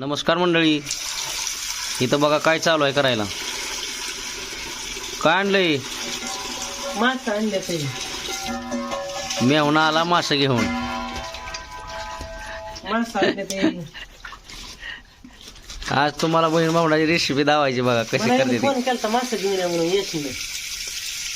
नमस्कार मंडळी. इथं बघा काय चालू आहे करायला. काय आणलंय? माणसं आणले मेहुणा आला मासं घेऊन. आणले आज तुम्हाला बहीण भावडाची रेसिपी दावायची बघा कशी करते ती. फोन केला मासं घेऊन या म्हणून येत नाही.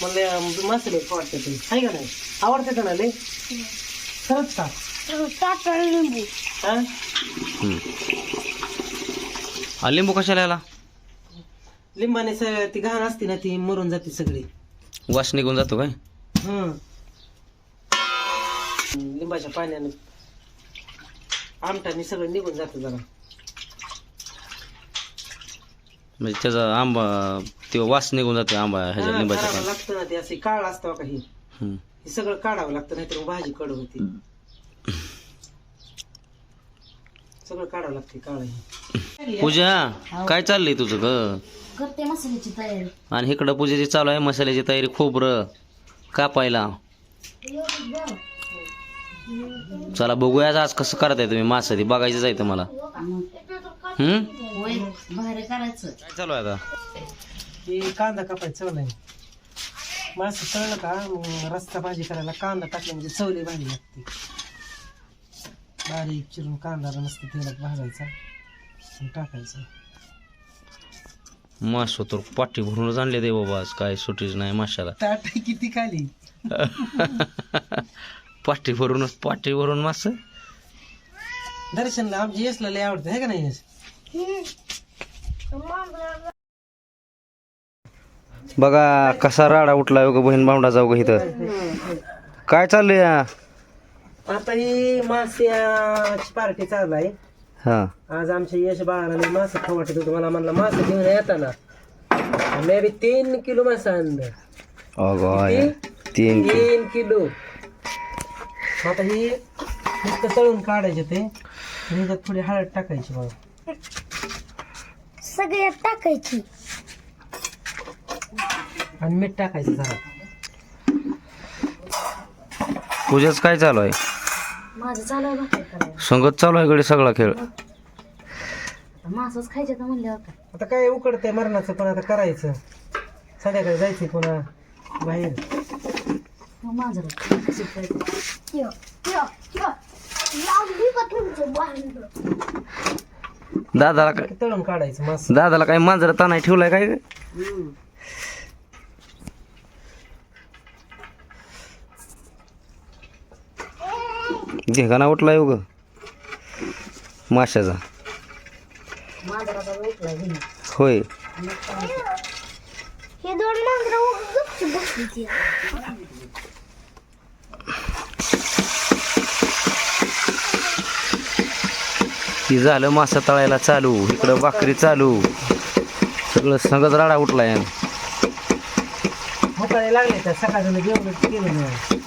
म्हणलं मासे लय आवडते ते. आहे का नाही? आवडते का ना लय? खरंच का? हा? हम्म. आ, लिंबू कशाला याला? लिंबाने सगळं ती घाण असते ना ती मरून जाते सगळी. वास निघून जातो काय? हं. लिंबाच्या पाण्याने आमटाने सगळं निघून जातं जरा. म्हणजे त्याचा आंबा ते वास निघून जातो आंबा ह्याच्या हा, लिंबाच्या. लागतं ना ते असे काळ असतं का हे? हम्म. हे सगळं काढावं लागतं नाहीतर मग भाजी कड होती. सगळं काढावं लागते काळ पूजा काय चाललंय तुझं ग? करते मसाल्याची तयारी. आणि इकडं पूजेची चालू आहे मसाल्याची तयारी खोबरं कापायला. चला बघूया आज कसं करताय तुम्ही मासा ती बघायचं जायचं मला हम्म करायचं. काय चालू आहे आता? हे कांदा कापायचं चवलं आहे. मासं तळलं का मग रस्ता भाजी करायला कांदा टाकला म्हणजे चवली भाजी लागते. बारीक चिरून कांदा मस्त तेलात भाजायचा आणि टाकायचा. मासो तर पाठी भरूनच आणले दे बाबा आज काय सुटीच नाही माशाला. ताट किती खाली? पाठी भरूनच पाठी भरून मास. दर्शनला आमची यशला लय आवडते आहे का नाही यश बघा कसा राडा उठला बहीण भावडा जाऊ ग इथं? काय चाललंय या? आता ही मास्याची पार्टी चालू आहे. हा. आज आमच्या यश बाळाला मासं खाऊ वाटत होतं. मला म्हणलं मासं घेऊन येताना. मी बी तीन किलो मासं आणलं. अगं तीन तीन किलो. आता ही नुसतं तळून काढायचे ते. ह्याच्यात थोडी हळद टाकायची बघा. सगळ्यात टाकायची. आणि मीठ टाकायचं जरा. पूजाच काय चालू आहे? माझं चालू आहे भाकरी करायला. संगत चालू आहे गडी सगळा खेळ. आता मासच खायचे तर म्हणल्यावर काय? आता काय उकडतंय मरणाचं पण आता करायचं. संध्याकाळी जायचं पुन्हा बाहेर. मग माझं दादाला काय तळून काढायचं मास. दादाला काय मांजर तानाय ठेवलाय काय ग? घेगाना उठलाय उग. माशाचा. उठला होय. हे दोन मांजर बसली ती. झालं मासा तळायला चालू इकडं भाकरी चालू. सगळं संगत राडा उठलाय. भुकाळे लागले तर सकाळचं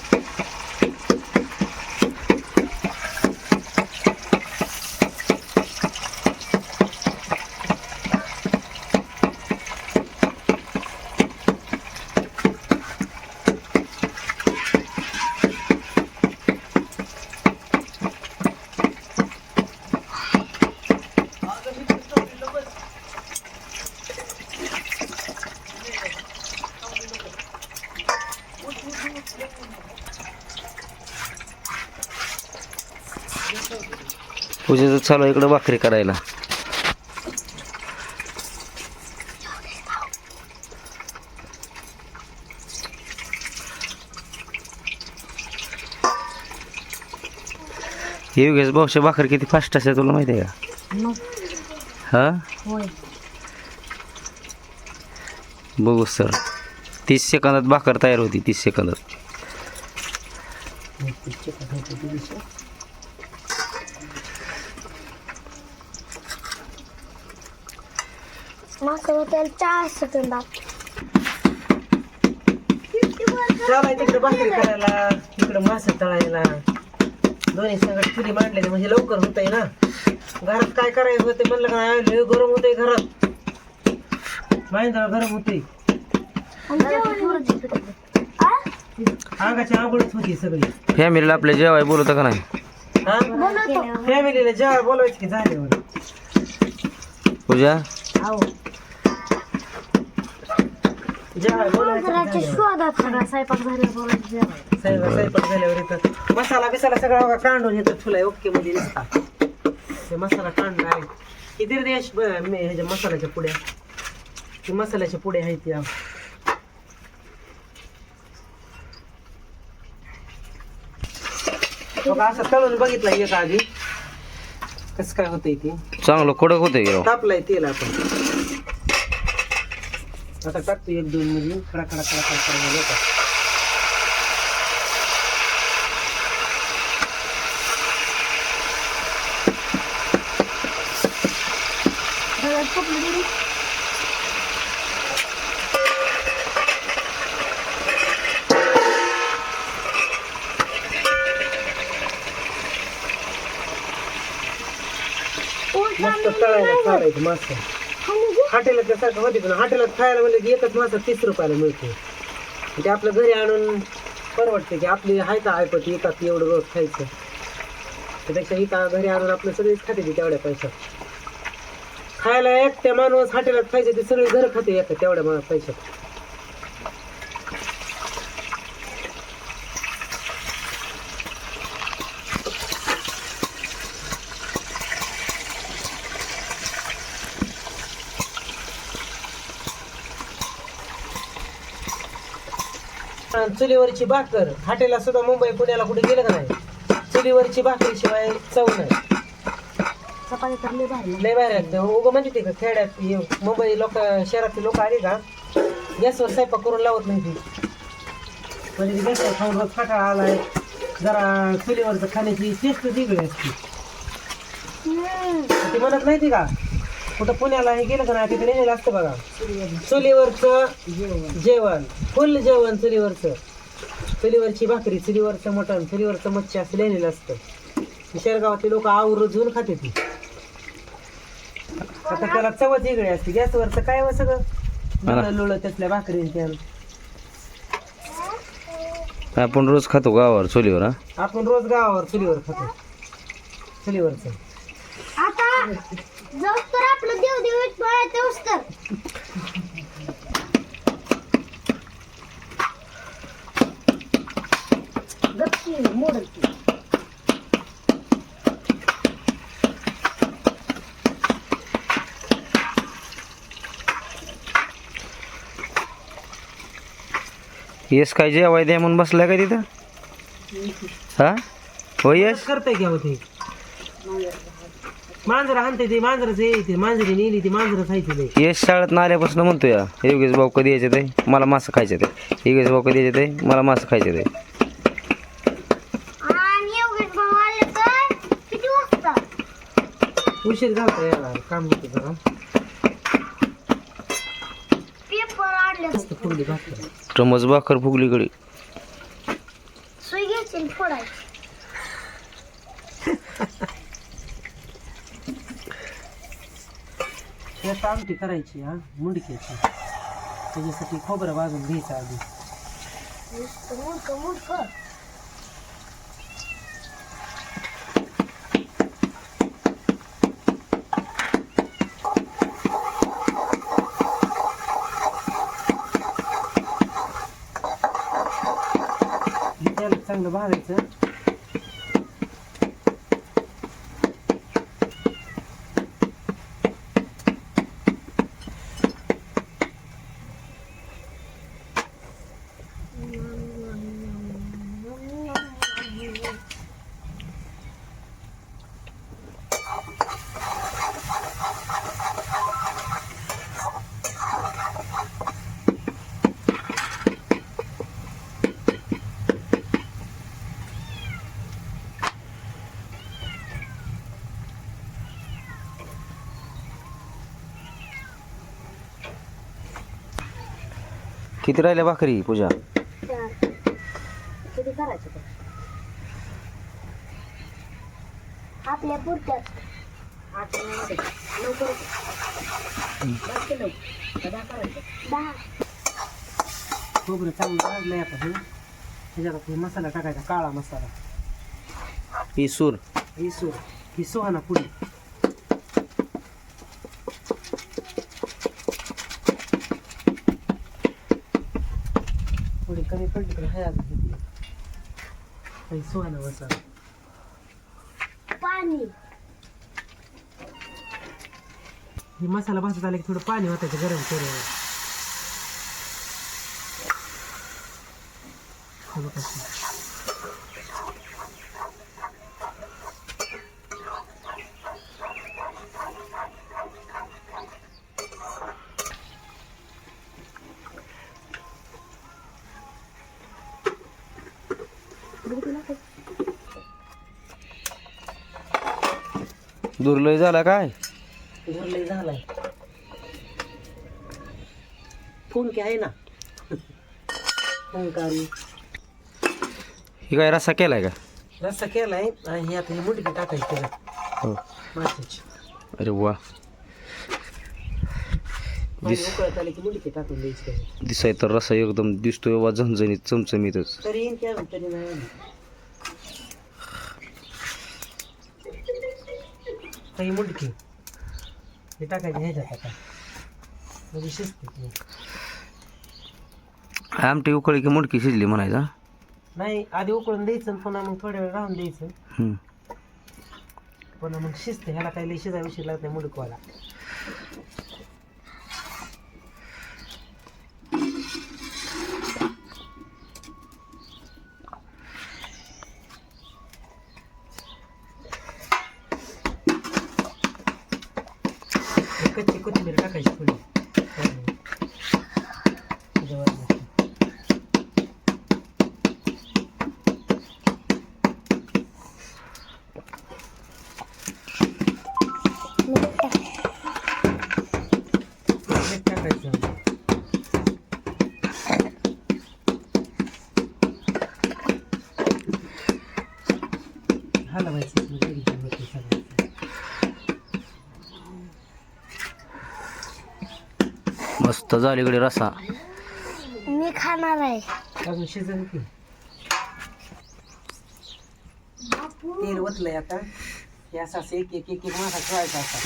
चालू इकडं भाकरी करायला. योगेश भाऊच्या भाकरी किती फास्ट असते तुला माहिती आहे का? हा? बघू सर. तीस सेकंदात भाकर तयार होती तीस सेकंदात. मासा त्याला चार चालाय तिकडे भाकरी करायला. तिकडे मासे तळायला. दोन्ही सगळं चुली मांडले म्हणजे लवकर होतंय ना. घरात काय करायचं होते म्हणलं का नाही, लय गरम होतंय घरात. माहिती गरम होते अंगाची आंघोळच होती सगळी. फॅमिलीला आपल्या जेवाय बोलवतं का नाही? हा? फॅमिलीला जेव्हा बोलवायचं की झाले पूजा? अहो जेवाय बोलायचं घराच्या शोधात सगळा स्वयंपाक झाला बोलायचं जेवायला स्वयंपाक झाल्यावर इथं. मसाला बिसाला सगळा बघा कांडून येतं ठुलाय ओके मध्ये दिसता. ते मसाला कांडून आहे. किती रे देश ब- मे- ह्याच्या मसाल्याच्या पुड्या. ते मसाल्याच्या पुड्या आहेत या. बघा असं तळून बघितलं एक आधी. कसं काय होतंय ते? चांगलं कडक होतंय की तापलाय तेल आपण. आता टाकतो एक दोन मिली खडा खडा खडा खडा खडा तरी मस्त तळायला चालायचं मासा हॉटेलात सारखं होते पण हॉटेलात खायला म्हणलं की एकच मासा तीस रुपयाला मिळतो. म्हणजे आपलं घरी आणून परवडते की आपली हाय का ऐकत येतात एवढं रोज खायचं. त्यापेक्षा इथं घरी आणून आपलं सगळीच खाते ती तेवढ्या पैशात. खायला एक त्या माणूस हॉटेलात खायचं ते सगळे घर खाते एक तेवढ्या पैशात. आणि चुलीवरची भाकर हॉटेलला सुद्धा मुंबई पुण्याला कुठे गेलं का नाही? चुलीवरची भाकरी शिवाय चव नाही. चपाती तर लय भारी लय बाहेर आहेत उगं म्हणजे ते का खेड्यात हे मुंबई लोक शहरातले लोक आले का गॅसवर स्वयंपाक करून लावत नाही ती. म्हणजे गॅसवर खाऊन रोज फाटा आलाय जरा चुलीवरचं खाण्याची टेस्ट वेगळी असते. ती म्हणत नाही ती का? कुठं पुण्याला हे गेलं का नाही तिकडे नेलेलं असतं बघा. चुलीवरचं जेवण. फुल जेवण चुलीवरचं. चुलीवरची भाकरी चुलीवरचं मटण चुलीवरचं मच्छी असं लिहिलेलं असतं. शेरगावातले लोक आवर्जून खाते ती. आता त्याला चवच वेगळी असते. गॅसवरचं काय व सगळं? लुळं लुळं त्यातल्या भाकरी त्या. आपण रोज खातो गावावर चोलीवर हा? आपण रोज गावावर चुलीवर खातो. चुलीवरचं. तर आपलं देव देव तेवढंच तर गप्पी मोडल ती येस काय जेवाय द्या म्हणून बसलाय का तिथं? हा? हो येस? करताय घ्या ते. मांजर आणते ते मांजरच येते मांजरी नेली ती मांजरच आहे ते येस शाळेत आल्यापासून म्हणतो या योगेश भाऊ कधी यायचे ते? मला मासं खायचे ते. योगेश भाऊ कधी यायचे ते? मला मासं खायचे ते. आणि योगेश भाऊ आले तर किती वाजता? उशीर झालता याला काम होतं जरा. पेपर आणले मस्त फुगली भाकर. टमच भाकर फुगली गडी सुई घ्यायची आणि फोडायची यात आमटी करायची हा मुंडक्याची. त्याच्यासाठी खोबरं भाजून घ्यायचं आधी. त्याला चांगलं भाजायचं. किती राहिल्या भाकरी पूजा? आपल्या खोबरं चांगलं आता हे. त्याच्यात हे मसाला टाकायचा काळा मसाला. ही सूर ही ही सोहाना पुडी कमी पडली तर हाय अजून किती. काही सुहाना बसा. पाणी. ही मसाला भाजत आला की थोडं पाणी होतायचं गरम करून. दुर्लय झाला काय? लय झालाय. फोन की आहे ना? ओंकारी. ही काय रस्सा केलाय का? रस्सा केलाय. आणि हे आता ही मुंडकी टाकायची त्याच्यात हो. अरे वा. पाणी दिस उकळत आले की मुंडकी टाकून द्यायची. त्याच्यात. दिसाय तर रस्सा एकदम दिसतोय वा झणझणीत चमचमीतच. तरी येईन की अजून तरी नाही आली. काही मुंडकी हे टाकायची ह्याच्यात आता. म्हणजे शिजते. आमटी उकळी की मुडकी शिजली म्हणायचा? नाही आधी उकळून द्यायचं आणि पुन्हा मग थोड्या वेळ राहून द्यायचं. हम्म. पुन्हा मग शिजते. ह्याला काही लई शिजाय उशीर लागत नाही मुडकवाला कच्ची कोथिंबीर टाकायची थोडी. मस्त झाली इकडे रस्सा. मी खाणार आहे. अजून शिजन की. तेल ओतलंय आता. हे असं असं एक एक एक एक मासा ठेवायचा असा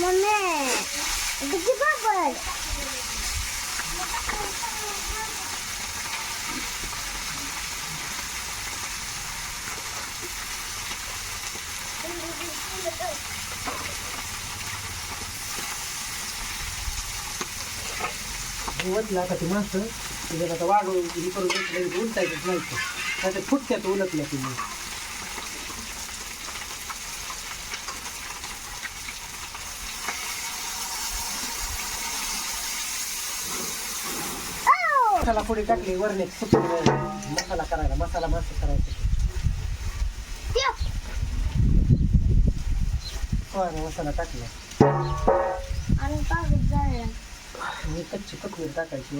मम्मी किती पापड? हे ओतलं आता ते मासं त्याच्यात आता वाढवून हे करून घेतलं उलटायचं जायचं त्याच्यात फुटक्यात उलटल्या तुम्ही मसाला पुढे टाकली वरणे सुकून मसाला करायला मसाला मासे करायचं. मसाला टाकला. आणि आणि कच्ची कोथिंबीर टाकायची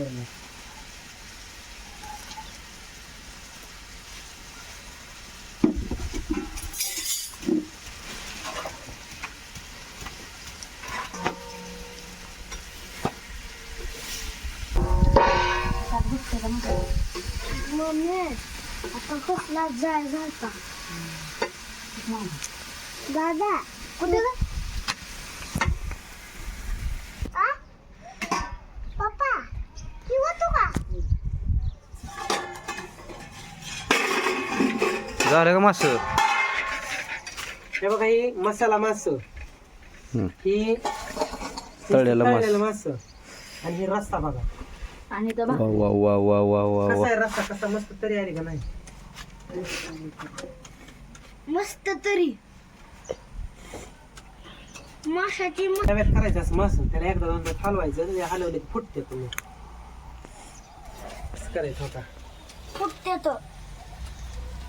मम्मी आता कसला जाळ घालता दादा कुठे ग? आ? पप्पा किंवा तू का झालं का मास? हे बघा ही मसाला मास. ही तळलेलं मांस. तळलेलं मास. आणि ही रस्ता बघा. वा वा वा वा वा वा कसा वा आहे रस्ता कसा मस्त तरी आली का नाही? मस्त तरी. माशाची म- तव्यात करायचं असं मास. त्याला एकदा दोनदा हलवायचं आणि ते हलवले की फुटते तुम्ही. असं करायचं होता. फुटते तो.